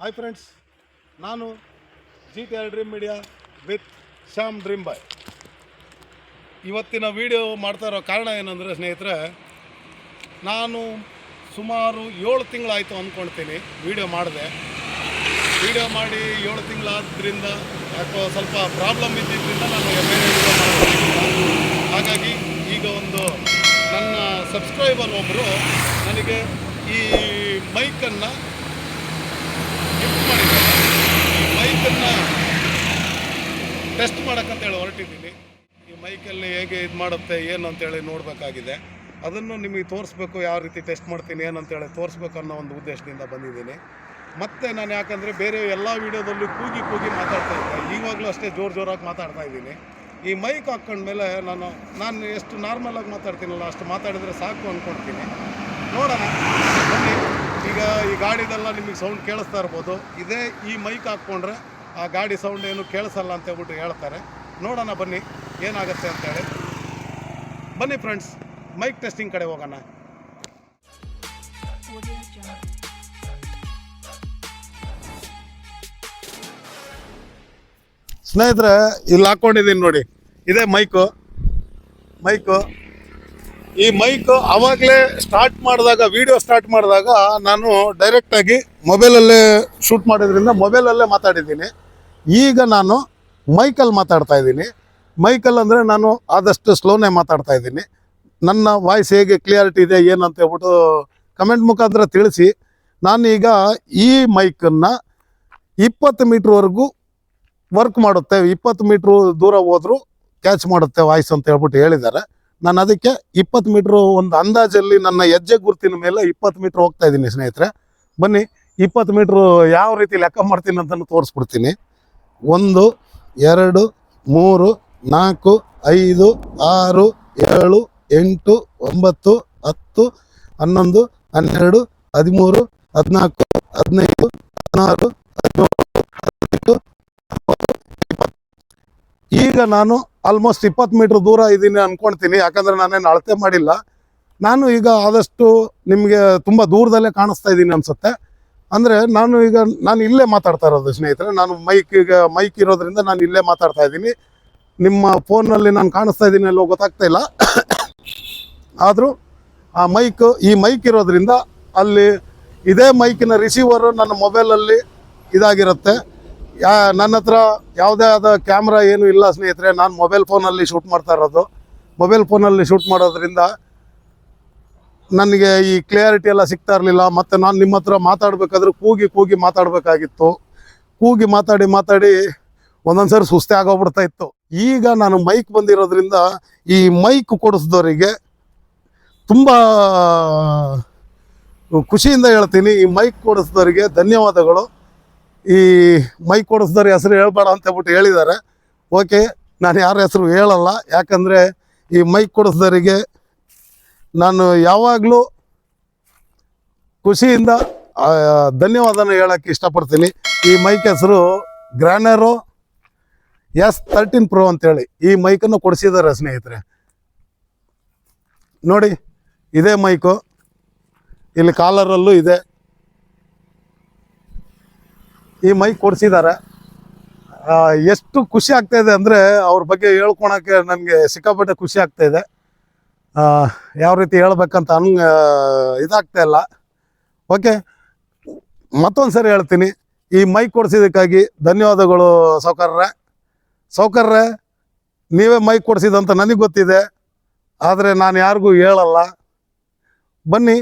Hi friends ನಾನು G T R dream media with Shyam dream boy ಇವತ್ತಿನ video ಮಾಡ್ತಾ ಇರೋ ಕಾರಣ ಏನಂದರೆ ಸ್ನೇಹಿತರೆ, ನಾನು ಸುಮಾರು ಏಳು ತಿಂಗಳಾಯಿತು ಅಂದ್ಕೊಳ್ತೀನಿ ವಿಡಿಯೋ ಮಾಡಿದೆ. ವಿಡಿಯೋ ಮಾಡಿ ಏಳು ತಿಂಗಳಾದ್ರಿಂದ ಯಾಕೋ ಸ್ವಲ್ಪ ಪ್ರಾಬ್ಲಮ್ ಇದ್ದಿದ್ದರಿಂದ ನಾನು ಹಾಗಾಗಿ ಈಗ ಒಂದು ನನ್ನ ಸಬ್ಸ್ಕ್ರೈಬರ್ ಒಬ್ಬರು ನನಗೆ ಈ ಮೈಕನ್ನು ಗಿಫ್ಟ್ ಮಾಡಿದ್ದಾರೆ ಈ ಮೈಕನ್ನು ಟೆಸ್ಟ್ ಮಾಡೋಕ್ಕಂತೇಳಿ ಹೊರಟಿದ್ದೀನಿ. ಈ ಮೈಕಲ್ಲಿ ಹೇಗೆ ಇದು ಮಾಡುತ್ತೆ, ಏನು ಅಂತೇಳಿ ನೋಡಬೇಕಾಗಿದೆ. ಅದನ್ನು ನಿಮಗೆ ತೋರಿಸ್ಬೇಕು ಯಾವ ರೀತಿ ಟೆಸ್ಟ್ ಮಾಡ್ತೀನಿ, ಏನು ಅಂತೇಳಿ ತೋರಿಸ್ಬೇಕು ಅನ್ನೋ ಒಂದು ಉದ್ದೇಶದಿಂದ ಬಂದಿದ್ದೀನಿ. ಮತ್ತು ನಾನು ಯಾಕಂದರೆ ಬೇರೆ ಎಲ್ಲ ವೀಡಿಯೋದಲ್ಲೂ ಕೂಗಿ ಕೂಗಿ ಮಾತಾಡ್ತಾ ಇದ್ದೆ. ಈವಾಗಲೂ ಅಷ್ಟೇ ಜೋರು ಜೋರಾಗಿ ಮಾತಾಡ್ತಾ ಇದ್ದೀನಿ. ಈ ಮೈಕ್ ಹಾಕ್ಕೊಂಡ್ಮೇಲೆ ನಾನು ನಾನು ಎಷ್ಟು ನಾರ್ಮಲಾಗಿ ಮಾತಾಡ್ತೀನಲ್ಲ, ಅಷ್ಟು ಮಾತಾಡಿದರೆ ಸಾಕು ಅಂದ್ಕೊಳ್ತೀನಿ ನೋಡೋಣ. ಬನ್ನಿ. ಈಗ ಈ ಗಾಡಿದೆಲ್ಲ ನಿಮಗೆ ಸೌಂಡ್ ಕೇಳಿಸ್ತಾ ಇರ್ಬೋದು. ಇದೇ ಈ ಮೈಕ್ ಹಾಕ್ಕೊಂಡ್ರೆ ಆ ಗಾಡಿ ಸೌಂಡ್ ಏನು ಕೇಳಿಸಲ್ಲ ಅಂತ ಹೇಳ್ಬಿಟ್ಟು ಹೇಳ್ತಾರೆ. ನೋಡೋಣ ಬನ್ನಿ, ಏನಾಗುತ್ತೆ ಅಂತೇಳಿ ಬನ್ನಿ ಫ್ರೆಂಡ್ಸ್ ಮೈಕ್ ಟೆಸ್ಟಿಂಗ್ ಕಡೆ ಹೋಗೋಣ. ಸ್ನೇಹಿತರೆ, ಇಲ್ಲಿ ಹಾಕ್ಕೊಂಡಿದ್ದೀನಿ ನೋಡಿ. ಇದೇ ಮೈಕು ಮೈಕು ಈ ಮೈಕ್ ಆವಾಗಲೇ ಸ್ಟಾರ್ಟ್ ಮಾಡಿದಾಗ ವಿಡಿಯೋ ಸ್ಟಾರ್ಟ್ ಮಾಡಿದಾಗ ನಾನು ಡೈರೆಕ್ಟಾಗಿ ಮೊಬೈಲಲ್ಲೇ ಶೂಟ್ ಮಾಡೋದ್ರಿಂದ ಮೊಬೈಲಲ್ಲೇ ಮಾತಾಡಿದ್ದೀನಿ. ಈಗ ನಾನು ಮೈಕಲ್ಲಿ ಮಾತಾಡ್ತಾ ಇದ್ದೀನಿ. ಮೈಕಲ್ ಅಂದರೆ ನಾನು ಆದಷ್ಟು ಸ್ಲೋನೇ ಮಾತಾಡ್ತಾ ಇದ್ದೀನಿ. ನನ್ನ ವಾಯ್ಸ್ ಹೇಗೆ ಕ್ಲಿಯಾರಿಟಿ ಇದೆ ಏನಂತ ಅಂತ ಹೇಳ್ಬಿಟ್ಟು ಕಮೆಂಟ್ ಮುಖಾಂತರ ತಿಳಿಸಿ. ನಾನೀಗ ಈ ಮೈಕನ್ನು ಇಪ್ಪತ್ತು ಮೀಟ್ರ್ವರೆಗೂ ವರ್ಕ್ ಮಾಡುತ್ತೆ. ಇಪ್ಪತ್ತು ಮೀಟ್ರು ದೂರ ಹೋದರೂ ಕ್ಯಾಚ್ ಮಾಡುತ್ತೆ ವಾಯ್ಸ್ ಅಂತ ಹೇಳ್ಬಿಟ್ಟು ಹೇಳಿದ್ದಾರೆ. ನಾನು ಅದಕ್ಕೆ ಇಪ್ಪತ್ತು ಮೀಟ್ರು ಒಂದು ಅಂದಾಜಲ್ಲಿ ನನ್ನ ಹೆಜ್ಜೆ ಗುರುತಿನ ಮೇಲೆ ಇಪ್ಪತ್ತು ಮೀಟ್ರ್ ಹೋಗ್ತಾ ಇದ್ದೀನಿ ಸ್ನೇಹಿತರೆ. ಬನ್ನಿ, ಇಪ್ಪತ್ತು ಮೀಟ್ರು ಯಾವ ರೀತಿ ಲೆಕ್ಕ ಮಾಡ್ತೀನಿ ಅಂತಲೂ ತೋರಿಸ್ಬಿಡ್ತೀನಿ. ಒಂದು, ಎರಡು, ಮೂರು, ನಾಲ್ಕು, ಐದು, ಆರು, ಏಳು, ಎಂಟು, ಒಂಬತ್ತು, ಹತ್ತು, ಹನ್ನೊಂದು, ಹನ್ನೆರಡು, ಹದಿಮೂರು, ಹದಿನಾಲ್ಕು, ಹದಿನೈದು, ಹದಿನಾರು ಹದಿನೇಳು ಈಗ ನಾನು ಆಲ್ಮೋಸ್ಟ್ ಇಪ್ಪತ್ತು ಮೀಟ್ರ್ ದೂರ ಇದ್ದೀನಿ ಅನ್ಕೊಳ್ತೀನಿ, ಯಾಕಂದ್ರೆ ನಾನೇನು ಅಳತೆ ಮಾಡಿಲ್ಲ. ನಾನು ಈಗ ಆದಷ್ಟು ನಿಮಗೆ ತುಂಬ ದೂರದಲ್ಲೇ ಕಾಣಿಸ್ತಾ ಇದ್ದೀನಿ ಅನ್ಸುತ್ತೆ. ಅಂದರೆ ನಾನು ಈಗ ನಾನು ಇಲ್ಲೇ ಮಾತಾಡ್ತಾ ಇರೋದು ಸ್ನೇಹಿತರೆ, ನಾನು ಮೈಕ್ ಈಗ ಮೈಕ್ ಇರೋದ್ರಿಂದ ನಾನು ಇಲ್ಲೇ ಮಾತಾಡ್ತಾ ಇದ್ದೀನಿ. ನಿಮ್ಮ ಫೋನಲ್ಲಿ ನಾನು ಕಾಣಿಸ್ತಾ ಇದ್ದೀನಿ ಅಲ್ಲೋ ಗೊತ್ತಾಗ್ತಾ ಇಲ್ಲ. ಆದರೂ ಆ ಮೈಕ್ ಈ ಮೈಕ್ ಇರೋದ್ರಿಂದ ಅಲ್ಲಿ ಇದೇ ಮೈಕಿನ ರಿಸೀವರು ನನ್ನ ಮೊಬೈಲಲ್ಲಿ ಇದಾಗಿರುತ್ತೆ. ಯಾ, ನನ್ನ ಹತ್ರ ಯಾವುದೇ ಆದ ಕ್ಯಾಮ್ರಾ ಏನು ಇಲ್ಲ ಸ್ನೇಹಿತರೆ, ನಾನು ಮೊಬೈಲ್ ಫೋನಲ್ಲಿ ಶೂಟ್ ಮಾಡ್ತಾ ಇರೋದು. ಮೊಬೈಲ್ ಫೋನಲ್ಲಿ ಶೂಟ್ ಮಾಡೋದ್ರಿಂದ ನನಗೆ ಈ ಕ್ಲಿಯಾರಿಟಿ ಎಲ್ಲ ಸಿಗ್ತಾ ಇರಲಿಲ್ಲ, ಮತ್ತು ನಾನು ನಿಮ್ಮ ಹತ್ರ ಮಾತಾಡಬೇಕಾದ್ರೆ ಕೂಗಿ ಕೂಗಿ ಮಾತಾಡಬೇಕಾಗಿತ್ತು. ಕೂಗಿ ಮಾತಾಡಿ ಮಾತಾಡಿ ಒಂದೊಂದು ಸರಿ ಸುಸ್ತೆ ಆಗೋಗ್ಬಿಡ್ತಾ ಇತ್ತು. ಈಗ ನಾನು ಮೈಕ್ ಬಂದಿರೋದ್ರಿಂದ ಈ ಮೈಕ್ ಕೊಡಿಸಿದವರಿಗೆ ತುಂಬ ಖುಷಿಯಿಂದ ಹೇಳ್ತೀನಿ. ಈ ಮೈಕ್ ಕೊಡಿಸಿದವರಿಗೆ ಧನ್ಯವಾದಗಳು. ಈ ಮೈಕ್ ಕೊಡಿಸಿದವ್ರ ಹೆಸರು ಹೇಳ್ಬೇಡ ಅಂತ ಹೇಳ್ಬಿಟ್ಟು ಹೇಳಿದ್ದಾರೆ. ಓಕೆ ನಾನು ಯಾರ ಹೆಸರು ಹೇಳಲ್ಲ. ಯಾಕಂದರೆ ಈ ಮೈಕ್ ಕೊಡಿಸಿದವರಿಗೆ ನಾನು ಯಾವಾಗಲೂ ಖುಷಿಯಿಂದ ಧನ್ಯವಾದನ ಹೇಳೋಕ್ಕೆ ಇಷ್ಟಪಡ್ತೀನಿ. ಈ ಮೈಕ್ ಹೆಸರು ಗ್ರ್ಯಾನರು ಎಸ್ ತರ್ಟೀನ್ ಪ್ರೋ ಅಂತೇಳಿ. ಈ ಮೈಕನ್ನು ಕೊಡಿಸಿದ್ದಾರೆ ಸ್ನೇಹಿತರೆ. ನೋಡಿ ಇದೇ ಮೈಕು ಇಲ್ಲಿ ಕಾಲರಲ್ಲೂ ಇದೆ. ಈ ಮೈಕ್ ಕೊಡಿಸಿದ್ದಾರೆ. ಎಷ್ಟು ಖುಷಿ ಆಗ್ತಾಯಿದೆ ಅಂದರೆ ಅವ್ರ ಬಗ್ಗೆ ಹೇಳ್ಕೊಳಕ್ಕೆ ನನಗೆ ಸಿಕ್ಕಾಪಟ್ಟೆ ಖುಷಿ ಆಗ್ತಾ ಇದೆ. ಆ, ಯಾವ ರೀತಿ ಹೇಳ್ಬೇಕಂತ ಅನ್ ಇದಾಗ್ತಾ ಇಲ್ಲ. ಓಕೆ ಮತ್ತೊಂದು ಸರಿ ಹೇಳ್ತೀನಿ. ಈ ಮೈಕ್ ಕೊಡಿಸಿದ್ದಕ್ಕಾಗಿ ಧನ್ಯವಾದಗಳು ಸೌಕರ್ರೆ. ಸೌಕರ್ರೆ, ನೀವೇ ಮೈಕ್ ಕೊಡಿಸಿದಂತ ನನಗೆ ಗೊತ್ತಿದೆ. ಆದರೆ ನಾನು ಯಾರಿಗೂ ಹೇಳಲ್ಲ. ಬನ್ನಿ,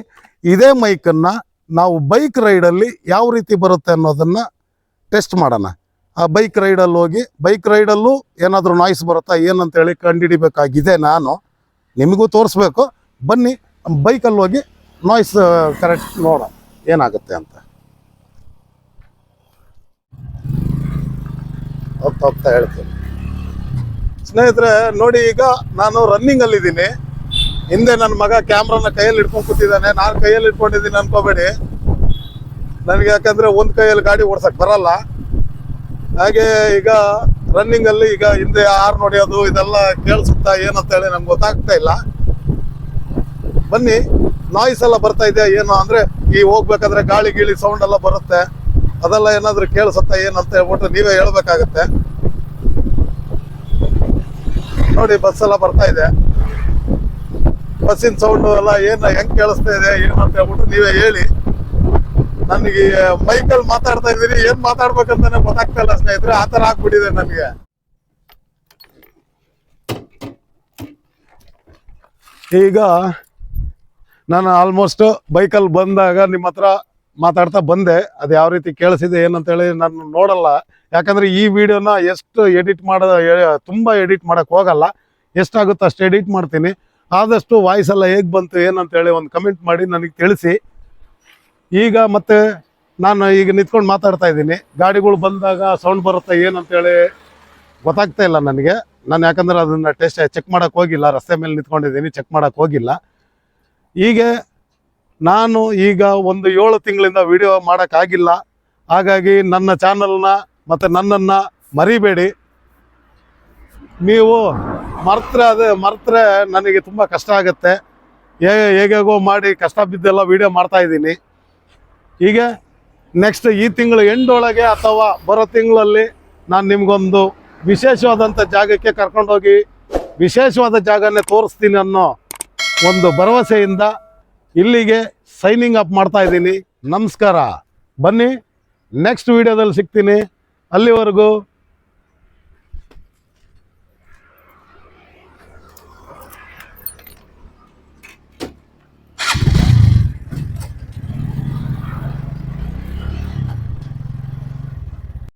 ಇದೇ ಮೈಕನ್ನು ನಾವು ಬೈಕ್ ರೈಡಲ್ಲಿ ಯಾವ ರೀತಿ ಬರುತ್ತೆ ಅನ್ನೋದನ್ನು ಟೆಸ್ಟ್ ಮಾಡೋಣ. ಆ ಬೈಕ್ ರೈಡಲ್ಲಿ ಹೋಗಿ ಬೈಕ್ ರೈಡಲ್ಲೂ ಏನಾದರೂ ನಾಯ್ಸ್ ಬರುತ್ತಾ, ಏನಂತೇಳಿ ಕಂಡುಹಿಡಿಬೇಕಾಗಿದೆ ನಾನು. ನಿಮಗೂ ತೋರಿಸ್ಬೇಕು. ಬನ್ನಿ ಬೈಕಲ್ಲಿ ಹೋಗಿ ನಾಯ್ಸ್ ಕರೆಕ್ಟ್ ನೋಡ, ಏನಾಗುತ್ತೆ ಅಂತ. ಹೋಗ್ತಾ ಹೋಗ್ತಾ ಹೇಳ್ತೀನಿ. ಸ್ನೇಹಿತರೆ, ನೋಡಿ ಈಗ ನಾನು ರನ್ನಿಂಗಲ್ಲಿದ್ದೀನಿ ಹಿಂದೆ ನನ್ನ ಮಗ ಕ್ಯಾಮ್ರಾನ ಕೈಯಲ್ಲಿ ಇಟ್ಕೊಂಡು ಕೂತಿದ್ದಾನೆ. ನಾನು ಕೈಯಲ್ಲಿ ಇಟ್ಕೊಂಡಿದ್ದೀನಿ ಅನ್ಕೋಬೇಡಿ. ನನಗೆ ಯಾಕಂದ್ರೆ ಒಂದು ಕೈಯಲ್ಲಿ ಗಾಡಿ ಓಡ್ಸಕ್ ಬರಲ್ಲ. ಹಾಗೆ ಈಗ ರನ್ನಿಂಗ್ ಅಲ್ಲಿ ಈಗ ಹಿಂದೆ ಆರ್ ನೋಡಿಯೋದು, ಇದೆಲ್ಲ ಕೇಳಿಸುತ್ತಾ ಏನಂತ ಹೇಳಿ ನಮ್ಗೆ ಗೊತ್ತಾಗ್ತಾ ಇಲ್ಲ. ಬನ್ನಿ ನಾಯ್ಸ್ ಎಲ್ಲ ಬರ್ತಾ ಇದೆ ಏನು ಅಂದ್ರೆ, ಈ ಹೋಗ್ಬೇಕಾದ್ರೆ ಗಾಳಿ ಗೀಳಿ ಸೌಂಡ್ ಎಲ್ಲ ಬರುತ್ತೆ. ಅದೆಲ್ಲ ಏನಾದ್ರೂ ಕೇಳಿಸುತ್ತಾ ಏನಂತ ಹೇಳ್ಬಿಟ್ಟು ನೀವೇ ಹೇಳ್ಬೇಕಾಗತ್ತೆ. ನೋಡಿ ಬಸ್ ಎಲ್ಲ ಬರ್ತಾ ಇದೆ. ಬಸ್ಸಿನ ಸೌಂಡ್ ಎಲ್ಲ ಏನು, ಹೆಂಗ್ ಕೇಳಿಸ್ತಾ ಇದೆ ಏನಂತ ಹೇಳ್ಬಿಟ್ಟು ನೀವೇ ಹೇಳಿ. ನನಗೆ ಮೈಕಲ್ ಮಾತಾಡ್ತಾ ಇದ್ದೀನಿ ಏನ್ ಮಾತಾಡ್ಬೇಕಂತಾನೆ ಗೊತ್ತಾಗ್ತಾ ಇಲ್ಲ ಸ್ನೇಹಿತರೆ. ಆತರ ತರ ಆಗ್ಬಿಟ್ಟಿದೆ ನನಗೆ ಈಗ ನಾನು ಆಲ್ಮೋಸ್ಟ್ ಬೈಕಲ್ಲಿ ಬಂದಾಗ ನಿಮ್ಮ ಹತ್ರ ಮಾತಾಡ್ತಾ ಬಂದೆ. ಅದು ಯಾವ ರೀತಿ ಕೇಳಿಸಿದೆ, ಏನಂತೇಳಿ ನಾನು ನೋಡಲ್ಲ. ಯಾಕಂದರೆ ಈ ವಿಡಿಯೋನ ಎಷ್ಟು ಎಡಿಟ್ ಮಾಡೋದು ತುಂಬ ಎಡಿಟ್ ಮಾಡೋಕ್ಕೆ ಹೋಗಲ್ಲ. ಎಷ್ಟಾಗುತ್ತೋ ಅಷ್ಟು ಎಡಿಟ್ ಮಾಡ್ತೀನಿ. ಆದಷ್ಟು ವಾಯ್ಸ್ ಎಲ್ಲ ಹೇಗೆ ಬಂತು, ಏನಂತೇಳಿ ಒಂದು ಕಮೆಂಟ್ ಮಾಡಿ ನನಗೆ ತಿಳಿಸಿ. ಈಗ ಮತ್ತೆ ನಾನು ಈಗ ನಿಂತ್ಕೊಂಡು ಮಾತಾಡ್ತಾ ಇದ್ದೀನಿ. ಗಾಡಿಗಳು ಬಂದಾಗ ಸೌಂಡ್ ಬರುತ್ತೆ ಏನಂತೇಳಿ ಗೊತ್ತಾಗ್ತಾ ಇಲ್ಲ ನನಗೆ. ನಾನು ಯಾಕಂದ್ರೆ ಅದನ್ನ ಟೆಸ್ಟ್ ಚೆಕ್ ಮಾಡಕ್ ಹೋಗಿಲ್ಲ, ರಸ್ತೆ ಮೇಲೆ ನಿಂತ್ಕೊಂಡಿದ್ದೀನಿ ಚೆಕ್ ಮಾಡಕ್ ಹೋಗಿಲ್ಲ. ಹೀಗೆ ನಾನು ಈಗ ಒಂದು ಏಳು ತಿಂಗಳಿಂದ ವಿಡಿಯೋ ಮಾಡೋಕ್ಕಾಗಿಲ್ಲ ಹಾಗಾಗಿ ನನ್ನ ಚಾನಲ್ನ ಮತ್ತು ನನ್ನನ್ನು ಮರಿಬೇಡಿ. ನೀವು ಮರ್ತರೆ ಅದೇ, ಮರ್ತ್ರೆ ನನಗೆ ತುಂಬ ಕಷ್ಟ ಆಗುತ್ತೆ. ಹೇಗೆ ಹೇಗೆಗೋ ಮಾಡಿ ಕಷ್ಟ ಬಿದ್ದೆಲ್ಲ ವಿಡಿಯೋ ಮಾಡ್ತಾ ಹೀಗೆ ನೆಕ್ಸ್ಟ್ ಈ ತಿಂಗಳು ಎಂಡೊಳಗೆ ಅಥವಾ ಬರೋ ತಿಂಗಳಲ್ಲಿ ನಾನು ನಿಮಗೊಂದು ವಿಶೇಷವಾದಂಥ ಜಾಗಕ್ಕೆ ಕರ್ಕೊಂಡೋಗಿ ವಿಶೇಷವಾದ ಜಾಗನೇ ತೋರಿಸ್ತೀನಿ ಅನ್ನೋ ಒಂದು ಭರವಸೆಯಿಂದ ಇಲ್ಲಿಗೆ ಸೈನಿಂಗ್ ಅಪ್ ಮಾಡ್ತಾ ಇದ್ದೀನಿ. ನಮಸ್ಕಾರ. ಬನ್ನಿ ನೆಕ್ಸ್ಟ್ ವಿಡಿಯೋದಲ್ಲಿ ಸಿಗ್ತೀನಿ. ಅಲ್ಲಿವರೆಗೂ